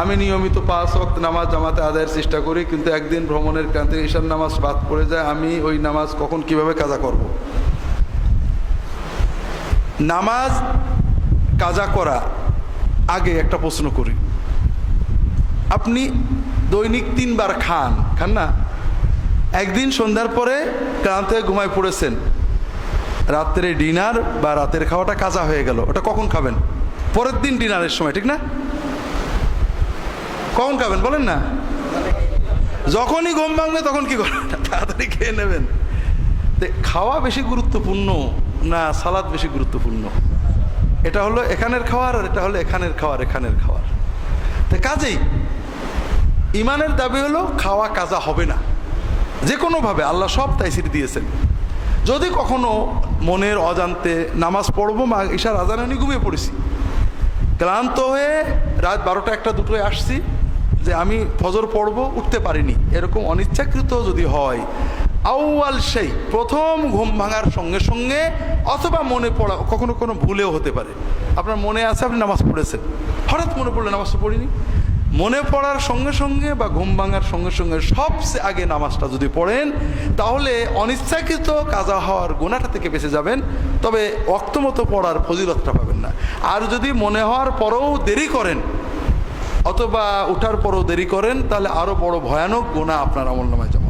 আমি নিয়মিত পাঁচ ওয়াক্ত নামাজ জামাতে আদায়ের চেষ্টা করি, কিন্তু একদিন ভ্রমণের ক্রান্তি ঈশান নামাজ বাদ পড়ে যায়, আমি ওই নামাজ কখন কীভাবে কাজা করব। নামাজ কাজা করা আগে একটা প্রশ্ন করি। আপনি দৈনিক তিনবার খান খান না? একদিন সন্ধ্যার পরে ক্লান্ত ঘুমায় পড়েছেন। রাত্রে ডিনার বা রাতের খাওয়াটা কাজা হয়ে গেল, ওটা কখন খাবেন? পরের দিন ডিনারের সময়, ঠিক না? কখন খাবেন বলেন না? যখনই ঘুম ভাঙবে তখন কি করেন তাড়াতাড়ি খেয়ে নেবেন। খাওয়া বেশি গুরুত্বপূর্ণ না সালাদ বেশি গুরুত্বপূর্ণ? এটা হলো এখানের খাওয়ার আর এটা হলো এখানের খাওয়ার এখানের খাওয়ার। তো কাজেই ইমানের দাবি হলো খাওয়া কাজা হবে না। যে কোনোভাবে আল্লাহ সব তাইসির দিয়েছেন। যদি কখনো মনের অজান্তে নামাজ পড়ব, মা ঈশার আজানে ঘুমিয়ে পড়েছি। ক্লান্ত হয়ে রাত বারোটা একটা দুটোয় আসছি। যে আমি ফজর পড়ব, উঠতে পারিনি। এরকম অনিচ্ছাকৃত যদি হয়, আউয়াল সেই, প্রথম ঘুম ভাঙার সঙ্গে সঙ্গে অথবা মনে পড়া, কখনো কোনো ভুলেও হতে পারে। আপনার মনে আছে আপনি নামাজ পড়েছেন। হঠাৎ মনে পড়লে নামাজটা পড়িনি। মনে পড়ার সঙ্গে সঙ্গে বা ঘুম ভাঙার সঙ্গে সঙ্গে সবচেয়ে আগে নামাজটা যদি পড়েন, তাহলে অনিচ্ছাকৃত কাজা হওয়ার গোনাটা থেকে বেঁচে যাবেন, তবে অক্তমতো পড়ার ফজিলতটা পাবেন না। আর যদি মনে হওয়ার পরেও দেরি করেন অথবা উঠার পরও দেরি করেন তাহলে আরও বড় ভয়ানক গোনা আপনার আমল নামায়